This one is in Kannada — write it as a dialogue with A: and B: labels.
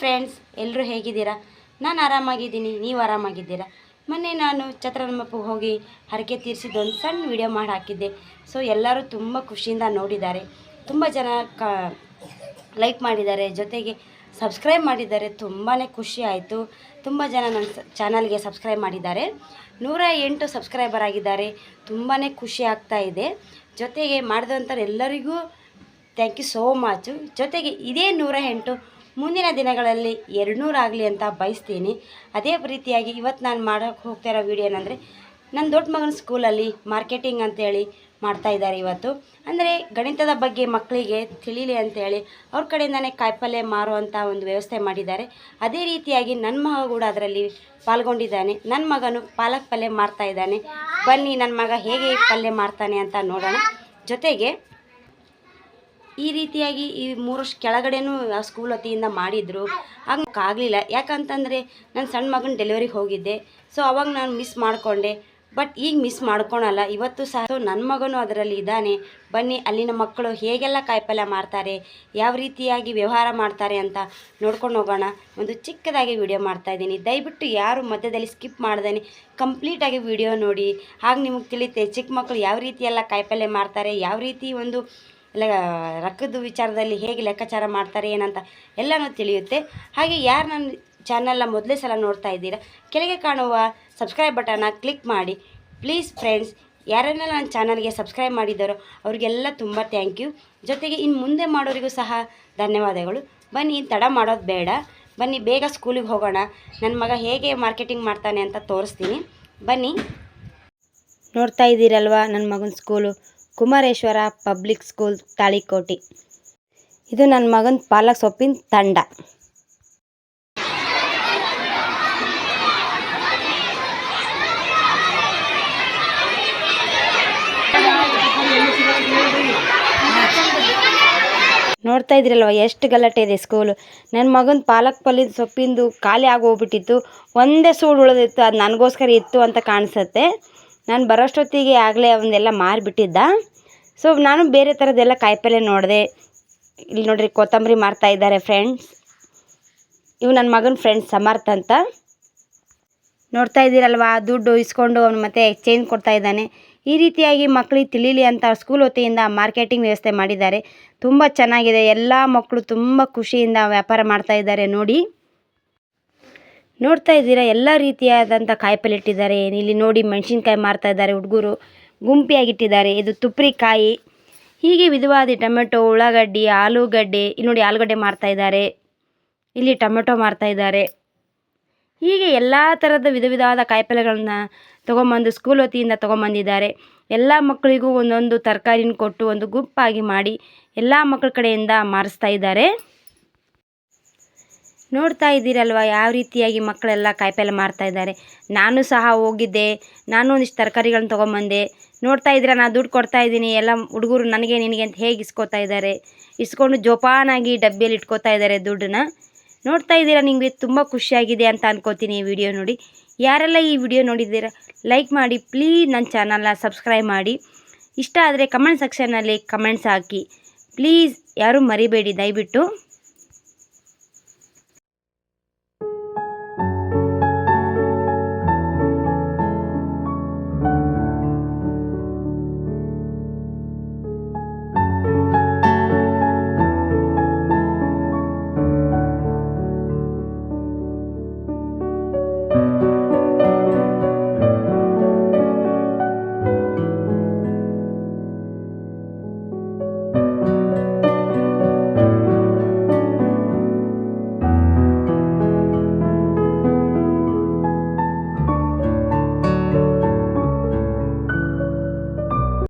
A: ಫ್ರೆಂಡ್ಸ್ ಎಲ್ಲರೂ ಹೇಗಿದ್ದೀರಾ? ನಾನು ಆರಾಮಾಗಿದ್ದೀನಿ, ನೀವು ಆರಾಮಾಗಿದ್ದೀರಾ? ಮೊನ್ನೆ ನಾನು ಛತ್ರನಮ್ಮಪ್ಪಗೆ ಹೋಗಿ ಹರಕೆ ತೀರಿಸಿದ್ದು ಒಂದು ಸಣ್ಣ ವಿಡಿಯೋ ಮಾಡಿ ಹಾಕಿದ್ದೆ. ಸೊ ಎಲ್ಲರೂ ತುಂಬ ಖುಷಿಯಿಂದ ನೋಡಿದ್ದಾರೆ. ತುಂಬ ಜನ ಲೈಕ್ ಮಾಡಿದ್ದಾರೆ, ಜೊತೆಗೆ ಸಬ್ಸ್ಕ್ರೈಬ್ ಮಾಡಿದ್ದಾರೆ. ತುಂಬಾ ಖುಷಿ ಆಯಿತು. ತುಂಬ ಜನ ನನ್ನ ಚಾನಲ್ಗೆ ಸಬ್ಸ್ಕ್ರೈಬ್ ಮಾಡಿದ್ದಾರೆ. ನೂರ ಎಂಟು ಸಬ್ಸ್ಕ್ರೈಬರ್ ಆಗಿದ್ದಾರೆ. ತುಂಬಾ ಖುಷಿ ಆಗ್ತಾ ಇದೆ. ಜೊತೆಗೆ ಮಾಡಿದಂಥ ಎಲ್ಲರಿಗೂ ಥ್ಯಾಂಕ್ ಯು ಸೋ ಮಚ್ ಜೊತೆಗೆ ಇದೇ ನೂರ ಎಂಟು ಮುಂದಿನ ದಿನಗಳಲ್ಲಿ ಎರಡು ಆಗಲಿ ಅಂತ ಬಯಸ್ತೀನಿ. ಅದೇ ರೀತಿಯಾಗಿ ಇವತ್ತು ನಾನು ಮಾಡೋಕ್ಕೆ ಹೋಗ್ತಾ ಇರೋ ವಿಡಿಯೋ ಏನಂದರೆ ನನ್ನ ದೊಡ್ಡ ಮಗನ ಸ್ಕೂಲಲ್ಲಿ ಮಾರ್ಕೆಟಿಂಗ್ ಅಂತೇಳಿ ಮಾಡ್ತಾ ಇದ್ದಾರೆ ಇವತ್ತು. ಅಂದರೆ ಗಣಿತದ ಬಗ್ಗೆ ಮಕ್ಕಳಿಗೆ ತಿಳಿಲಿ ಅಂತೇಳಿ ಅವ್ರ ಕಡೆಯಿಂದನೇ ಕಾಯಿಪಲ್ಯ ಮಾರುವಂಥ ಒಂದು ವ್ಯವಸ್ಥೆ ಮಾಡಿದ್ದಾರೆ. ಅದೇ ರೀತಿಯಾಗಿ ನನ್ನ ಮಗ ಕೂಡ ಅದರಲ್ಲಿ ಪಾಲ್ಗೊಂಡಿದ್ದಾನೆ. ನನ್ನ ಮಗನು ಪಾಲಕ್ ಪಲ್ಯ ಮಾರ್ತಾ ಇದ್ದಾನೆ. ಬನ್ನಿ ನನ್ನ ಮಗ ಹೇಗೆ ಪಲ್ಯ ಮಾರ್ತಾನೆ ಅಂತ ನೋಡೋಣ. ಜೊತೆಗೆ ಈ ರೀತಿಯಾಗಿ ಈ ಮೂರು ವರ್ಷ ಕೆಳಗಡೆನೂ ಸ್ಕೂಲ್ ವತಿಯಿಂದ ಮಾಡಿದರು. ಹಂಗೆ ಆಗಲಿಲ್ಲ. ಯಾಕಂತಂದರೆ ನನ್ನ ಸಣ್ಣ ಮಗನ ಡೆಲಿವರಿಗೆ ಹೋಗಿದ್ದೆ. ಸೊ ಅವಾಗ ನಾನು ಮಿಸ್ ಮಾಡಿಕೊಂಡೆ. ಬಟ್ ಈಗ ಮಿಸ್ ಮಾಡ್ಕೊಳಲ್ಲ. ಇವತ್ತು ಸಹ ನನ್ನ ಮಗನೂ ಅದರಲ್ಲಿ ಇದ್ದಾನೆ. ಬನ್ನಿ, ಅಲ್ಲಿನ ಮಕ್ಕಳು ಹೇಗೆಲ್ಲ ಕಾಯಿಪಲ್ಯ ಮಾಡ್ತಾರೆ, ಯಾವ ರೀತಿಯಾಗಿ ವ್ಯವಹಾರ ಮಾಡ್ತಾರೆ ಅಂತ ನೋಡ್ಕೊಂಡು ಹೋಗೋಣ. ಒಂದು ಚಿಕ್ಕದಾಗಿ ವಿಡಿಯೋ ಮಾಡ್ತಾ ಇದ್ದೀನಿ. ದಯವಿಟ್ಟು ಯಾರು ಮಧ್ಯದಲ್ಲಿ ಸ್ಕಿಪ್ ಮಾಡ್ದೇನೆ ಕಂಪ್ಲೀಟಾಗಿ ವಿಡಿಯೋ ನೋಡಿ. ಹಾಗೆ ನಿಮಗೆ ತಿಳಿತೆ ಚಿಕ್ಕ ಮಕ್ಕಳು ಯಾವ ರೀತಿಯೆಲ್ಲ ಕಾಯಿಪಲ್ಯ ಮಾಡ್ತಾರೆ, ಯಾವ ರೀತಿ ಒಂದು ಲೆ ರೊಕ್ಕದ ವಿಚಾರದಲ್ಲಿ ಹೇಗೆ ಲೆಕ್ಕಾಚಾರ ಮಾಡ್ತಾರೆ, ಏನಂತ ಎಲ್ಲನೂ ತಿಳಿಯುತ್ತೆ. ಹಾಗೆ ಯಾರು ನನ್ನ ಚಾನಲ್ನ ಮೊದಲೇ ಸಲ ನೋಡ್ತಾ ಇದ್ದೀರಾ, ಕೆಳಗೆ ಕಾಣುವ ಸಬ್ಸ್ಕ್ರೈಬ್ ಬಟನ್ನ ಕ್ಲಿಕ್ ಮಾಡಿ. ಪ್ಲೀಸ್ ಫ್ರೆಂಡ್ಸ್ ಯಾರನ್ನೆಲ್ಲ ನನ್ನ ಚಾನಲ್ಗೆ ಸಬ್ಸ್ಕ್ರೈಬ್ ಮಾಡಿದ್ದಾರೋ, ಅವರಿಗೆಲ್ಲ ತುಂಬ ಥ್ಯಾಂಕ್ ಯು ಜೊತೆಗೆ ಇನ್ನು ಮುಂದೆ ಮಾಡೋರಿಗೂ ಸಹ ಧನ್ಯವಾದಗಳು. ಬನ್ನಿ, ತಡ ಮಾಡೋದು ಬೇಡ. ಬನ್ನಿ, ಬೇಗ ಸ್ಕೂಲಿಗೆ ಹೋಗೋಣ. ನನ್ನ ಮಗ ಹೇಗೆ ಮಾರ್ಕೆಟಿಂಗ್ ಮಾಡ್ತಾನೆ ಅಂತ ತೋರಿಸ್ತೀನಿ. ಬನ್ನಿ. ನೋಡ್ತಾ ಇದ್ದೀರಲ್ವಾ ನನ್ನ ಮಗನ school Kumareshwar public school Talikoti. ಇದು ನನ್ನ ಮಗನ ಪಾಲಕ್ ಸೊಪ್ಪಿನ ತಂಡ. ನೋಡ್ತಾ ಇದ್ರಲ್ವ, ಎಷ್ಟು ಗಲಾಟೆ ಇದೆ ಸ್ಕೂಲು. ನನ್ನ ಮಗನ ಪಾಲಕ್ ಪಲ್ಲಿ ಸೊಪ್ಪಿಂದು ಖಾಲಿ ಆಗಿ ಹೋಗ್ಬಿಟ್ಟಿತ್ತು ಒಂದೇ ಸೂಡು ಉಳಿದಿತ್ತು, ಅದು ನನಗೋಸ್ಕರ ಇತ್ತು ಅಂತ ಕಾಣಿಸುತ್ತೆ. ನಾನು ಬರೋಷ್ಟೊತ್ತಿಗೆ ಆಗಲೇ ಅವನ್ನೆಲ್ಲ ಮಾರಿಬಿಟ್ಟಿದ್ದ. ಸೊ ನಾನು ಬೇರೆ ಥರದ್ದೆಲ್ಲ ಕಾಯಿಪಲ್ಲೆ ನೋಡಿದೆ. ಇಲ್ಲಿ ನೋಡ್ರಿ ಕೊತ್ತಂಬರಿ ಮಾರ್ತಾ ಇದ್ದಾರೆ ಫ್ರೆಂಡ್ಸ್ ಇವು ನನ್ನ ಮಗನ ಫ್ರೆಂಡ್ಸ್ ಸಮರ್ಥ ಅಂತ. ನೋಡ್ತಾ ಇದ್ದೀರಲ್ವಾ? ದುಡ್ಡು ಇಸ್ಕೊಂಡು ಅವನು ಮತ್ತೆ ಎಕ್ಸ್ಚೇಂಜ್ ಕೊಡ್ತಾ ಇದ್ದಾನೆ. ಈ ರೀತಿಯಾಗಿ ಮಕ್ಕಳಿಗೆ ತಿಳಿಲಿ ಅಂತ ಸ್ಕೂಲ್ ವತಿಯಿಂದ ಮಾರ್ಕೆಟಿಂಗ್ ವ್ಯವಸ್ಥೆ ಮಾಡಿದ್ದಾರೆ. ತುಂಬ ಚೆನ್ನಾಗಿದೆ. ಎಲ್ಲ ಮಕ್ಕಳು ತುಂಬ ಖುಷಿಯಿಂದ ವ್ಯಾಪಾರ ಮಾಡ್ತಾ ಇದ್ದಾರೆ ನೋಡಿ. ನೋಡ್ತಾ ಇದ್ದೀರಾ? ಎಲ್ಲ ರೀತಿಯಾದಂಥ ಕಾಯಿಪಲ್ಯ ಇಟ್ಟಿದ್ದಾರೆ ಇಲ್ಲಿ ನೋಡಿ ಮೆಣಸಿನ್ಕಾಯಿ ಮಾರ್ತಾ ಇದ್ದಾರೆ ಹುಡುಗರು. ಗುಂಪಿಯಾಗಿಟ್ಟಿದ್ದಾರೆ. ಇದು ತುಪ್ರಿಕಾಯಿ. ಹೀಗೆ ವಿಧವಾದ ಟೊಮೆಟೊ, ಉಳ್ಳಾಗಡ್ಡಿ, ಆಲೂಗಡ್ಡೆ. ಇಲ್ಲಿ ನೋಡಿ ಆಲೂಗಡ್ಡೆ ಮಾರ್ತಾ ಇದ್ದಾರೆ. ಇಲ್ಲಿ ಟೊಮೆಟೊ ಮಾರ್ತಾ ಇದ್ದಾರೆ. ಹೀಗೆ ಎಲ್ಲ ಥರದ ವಿಧ ವಿಧವಾದ ಕಾಯಿಪಲ್ಯಗಳನ್ನ ತೊಗೊಂಬಂದು ಸ್ಕೂಲ್ ವತಿಯಿಂದ ತೊಗೊಂಬಂದಿದ್ದಾರೆ. ಎಲ್ಲ ಮಕ್ಕಳಿಗೂ ಒಂದೊಂದು ತರಕಾರಿನ ಕೊಟ್ಟು ಒಂದು ಗುಂಪಾಗಿ ಮಾಡಿ ಎಲ್ಲ ಮಕ್ಕಳ ಕಡೆಯಿಂದ ಮಾರಿಸ್ತಾ ಇದ್ದಾರೆ. ನೋಡ್ತಾ ಇದ್ದೀರಲ್ವ ಯಾವ ರೀತಿಯಾಗಿ ಮಕ್ಕಳೆಲ್ಲ ಕಾಯಿಪಲ್ಲೆ ಮಾರ್ತಾ ಇದ್ದಾರೆ. ನಾನು ಸಹ ಹೋಗಿದ್ದೆ. ನಾನು ಒಂದಿಷ್ಟು ತರಕಾರಿಗಳನ್ನ ತೊಗೊಂಬಂದೆ. ನೋಡ್ತಾ ಇದ್ದೀರಾ ನಾನು ದುಡ್ಡು ಕೊಡ್ತಾ ಇದ್ದೀನಿ. ಎಲ್ಲ ಹುಡುಗರು ನನಗೆ, ನಿನಗೆ ಅಂತ ಹೇಗೆ ಇಸ್ಕೋತಾ ಇದ್ದಾರೆ. ಇಸ್ಕೊಂಡು ಜೋಪಾನಾಗಿ ಡಬ್ಬಿಯಲ್ಲಿ ಇಟ್ಕೋತಾ ಇದ್ದಾರೆ ದುಡ್ಡನ್ನ. ನೋಡ್ತಾ ಇದ್ದೀರಾ, ನಿಮಗೆ ತುಂಬ ಖುಷಿಯಾಗಿದೆ ಅಂತ ಅನ್ಕೋತೀನಿ ಈ ವಿಡಿಯೋ ನೋಡಿ. ಯಾರೆಲ್ಲ ಈ ವಿಡಿಯೋ ನೋಡಿದ್ದೀರಾ, ಲೈಕ್ ಮಾಡಿ, ಪ್ಲೀಸ್ ನನ್ನ ಚಾನಲ್ನ ಸಬ್ಸ್ಕ್ರೈಬ್ ಮಾಡಿ. ಇಷ್ಟ ಆದರೆ ಕಮೆಂಟ್ ಸೆಕ್ಷನ್ನಲ್ಲಿ ಕಮೆಂಟ್ಸ್ ಹಾಕಿ. ಪ್ಲೀಸ್ ಯಾರೂ ಮರಿಬೇಡಿ, ದಯವಿಟ್ಟು.